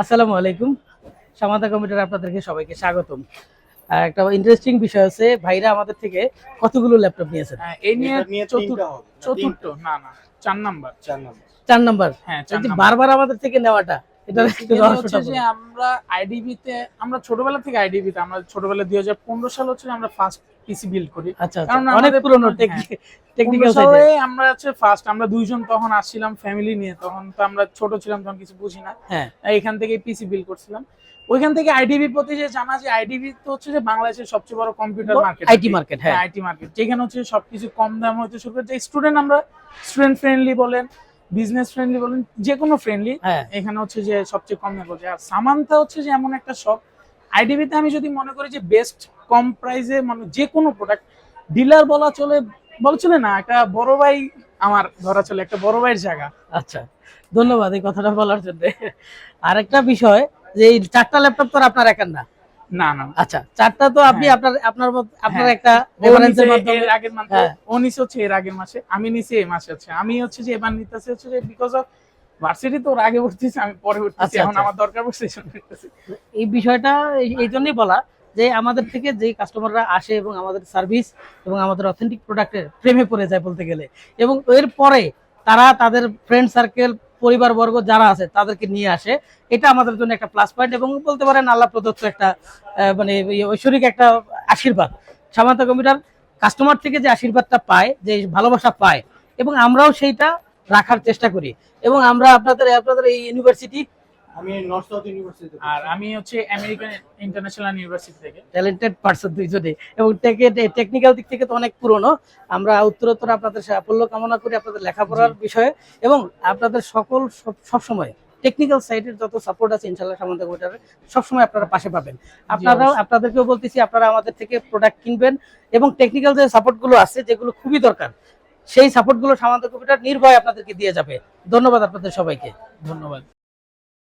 আসসালামু আলাইকুম। সমাধা কম্পিউটার আপনাদেরকে সবাইকে স্বাগতম। একটা ইন্টারেস্টিং বিষয় আছে ভাইরা আমাদের থেকে কতগুলো ল্যাপটপ নিয়েছে হ্যাঁ, এই নিয়ে চতুর্থ চতুর্থ না না চার নাম্বার। চার নাম্বার। চার নাম্বার? হ্যাঁ বারবার আমাদের থেকে নেওয়াটা এটা হচ্ছে যে আমরা আইডিবি তে আমরা ছোটবেলা থেকে আইডিবি তে আমরা ছোটবেলা দুই হাজার পনেরো সাল হচ্ছে আমরা ফার্স্ট পিসি বিল্ড করি। আচ্ছা আচ্ছা। কারণ অনেক পুরনো হ্যাঁ, টেকনিক্যাল সাইডে আমরা হচ্ছে ফার্স্ট আমরা দুইজন তখন আসছিলাম ফ্যামিলি নিয়ে। তখন তো আমরা ছোট ছিলাম তখন কিছু বুঝি না। হ্যাঁ। এখান থেকে পিসি বিল্ড করছিলাম। ওইখান থেকে আইডিবি প্রতি যে জানা যে আইডিবি তো হচ্ছে যে বাংলাদেশের সবচেয়ে বড় কম্পিউটার মার্কেট আইটি মার্কেট হ্যাঁ। আইটি মার্কেট যেখানে হচ্ছে সবকিছু কম দাম হতে শুরু করে স্টুডেন্ট আমরা স্টুডেন্ট ফ্রেন্ডলি বলেন বিজনেস ফ্রেন্ডলি বলেন যে কোনো ফ্রেন্ডলি হ্যাঁ। এখানে হচ্ছে যে সবচেয়ে কম দামে আর সামান্তা হচ্ছে যে এমন একটা শপ আইডিবিতে আমি যদি মনে করি যে বেস্ট কম প্রাইসে মানে যে কোনো প্রোডাক্ট ডিলার বলা চলে বলা চলে না একটা বড় ভাই আমার ধরা চলে একটা বড় ভাইয়ের জায়গা। আচ্ছা ধন্যবাদ এই কথাটা বলার জন্য। আরেকটা বিষয় যে এই চারটা ল্যাপটপ তো আপনার একার না। না না আচ্ছা চারটা তো আপনি হ্যাঁ। আপনার আপনার আপনার হ্যাঁ। একটা রেফারেন্সের মাধ্যমে এর আগের মাসে হ্যাঁ। ও নিছে হচ্ছে এর আগের মাসে আমি নিছি এই মাসে হচ্ছে আমি হচ্ছে যে এবার নিতেছি হচ্ছে যে বিকজ অফ ভার্সিটি তো আগে ভর্তিছি আমি পরে ভর্তিছি আচ্ছা, এখন আচ্ছা। আমার দরকার পড়ছে এই বিষয়টা এই- এই জন্যই বলা যে আমাদের থেকে যে কাস্টমাররা আসে এবং আমাদের সার্ভিস এবং আমাদের অথেন্টিক প্রোডাক্টের প্রেমে পড়ে যায় বলতে গেলে এবং এর পরে তারা তাদের ফ্রেন্ড সার্কেল পরিবারবর্গ যারা আছে, তাদেরকে নিয়ে আসে। এটা আমাদের জন্য একটা প্লাস পয়েন্ট এবং বলতে পারেন আল্লাহ প্রদত্ত একটা মানে ঐশ্বরিক একটা আশীর্বাদ। সামান্ত কম্পিউটার কাস্টমার থেকে যে আশীর্বাদটা পায়, যে ভালোবাসা পায়, এবং আমরাও সেইটা রাখার চেষ্টা করি। এবং আমরা আপনাদের আপনাদের এই ইউনিভার্সিটি আমি নর্থ সাউথ ইউনিভার্সিটি আর আমি হচ্ছে আমেরিকান ইন্টারন্যাশনাল ইউনিভার্সিটি থেকে। ট্যালেন্টেড পার্সন দুইজনে এবং টেকনিক্যাল দিক থেকে তো অনেক পুরনো। আমরা উত্তরোত্তর আপনাদের সাফল্য কামনা করি আপনাদের লেখাপড়ার বিষয়ে। এবং আপনাদের সকল সব সময় টেকনিক্যাল সাইডের যত সাপোর্ট আছে ইনশাল্লাহ সামন্ত কম্পিউটারে সবসময় আপনারা পাশে পাবেন। আপনারাও আপনাদেরকেও বলতেছি আপনারা আমাদের থেকে প্রোডাক্ট কিনবেন। এবং টেকনিক্যাল যে সাপোর্টগুলো আছে যেগুলো খুবই দরকার সেই সাপোর্টগুলো সামান্ত কম্পিউটার নির্ভয় আপনাদেরকে দিয়ে যাবে। ধন্যবাদ আপনাদের সবাইকে। ধন্যবাদ।